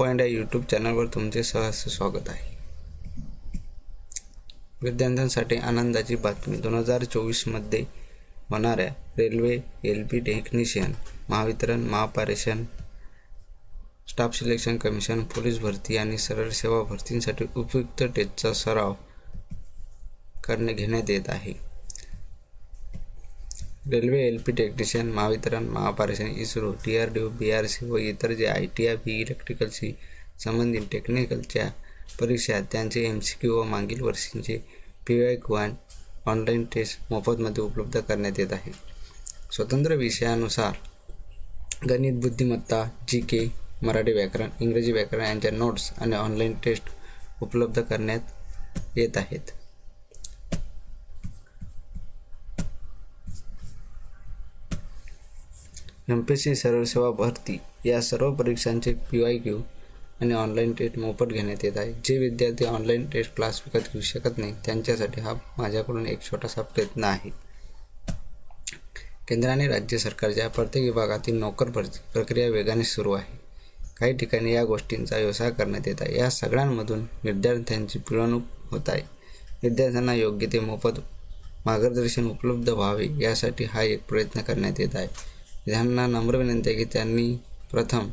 Point या YouTube चॅनलवर तुमचे सहर्ष स्वागत आहे. विद्यार्थ्यांसाठी आनंदाची बातमी. दोन हजार चोवीसमध्ये होणाऱ्या railway L P technician Mahavitaran Mahapareshan staff selection commission police भरती आणि सरळ सेवा भरतींसाठी उपयुक्त टेस्टचा सराव करणे घेण्यात येत आहे. Railway L P technician Mahavitaran Mahapareshan ISRO T R D O B R C व इतर J I T I B इलेक्ट्रिकलशी संबंधित टेक्निकलच्या परीक्षा त्यांचे एम सी क्यू व मागील वर्षींचे P Y Kuan online test मोफतमध्ये उपलब्ध करण्यात येत आहे. स्वतंत्र विषयानुसार गणित बुद्धिमत्ता जी के मराठी व्याकरण इंग्रजी व्याकरण यांच्या नोट्स आणि ऑनलाईन टेस्ट उपलब्ध करण्यात येत आहेत. एम पी एस सी सरळ सेवा भरती. या सर्व परीक्षांचे पी वाय क्यू आणि ऑनलाईन टेस्ट मोफत घेण्यात येत आहे. जे विद्यार्थी ऑनलाईन टेस्ट क्लास विकत घेऊ शकत नाही त्यांच्यासाठी हा माझ्याकडून एक छोटासा प्रयत्न आहे. केंद्राने राज्य सरकारच्या प्रत्येक विभागातील नोकर भरती प्रक्रिया वेगाने सुरू आहे. काही ठिकाणी या गोष्टींचा व्यवसाय करण्यात येत आहे. या सगळ्यांमधून विद्यार्थ्यांची पिळवणूक होत आहे. विद्यार्थ्यांना योग्य ते मोफत मार्गदर्शन उपलब्ध व्हावे यासाठी हा एक प्रयत्न करण्यात येत आहे. त्यांना नम्र विनंती आहे की त्यांनी प्रथम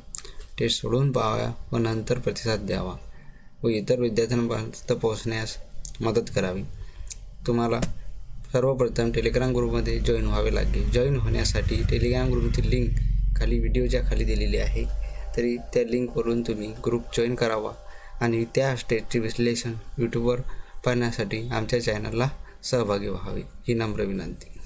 टेस्ट सोडून पाहाव्या व नंतर प्रतिसाद द्यावा व इतर विद्यार्थ्यांपर्यंत पोहोचण्यास मदत करावी. तुम्हाला सर्वप्रथम टेलिग्राम ग्रुपमध्ये जॉईन व्हावे लागेल. जॉईन होण्यासाठी टेलिग्राम ग्रुपची लिंक खाली व्हिडिओच्या खाली दिलेली आहे. तरी त्या लिंकवरून तुम्ही ग्रुप जॉईन करावा आणि त्या स्टेटचे विश्लेषण यूट्यूबवर पाहण्यासाठी आमच्या चॅनलला सहभागी व्हावे ही नम्र विनंती.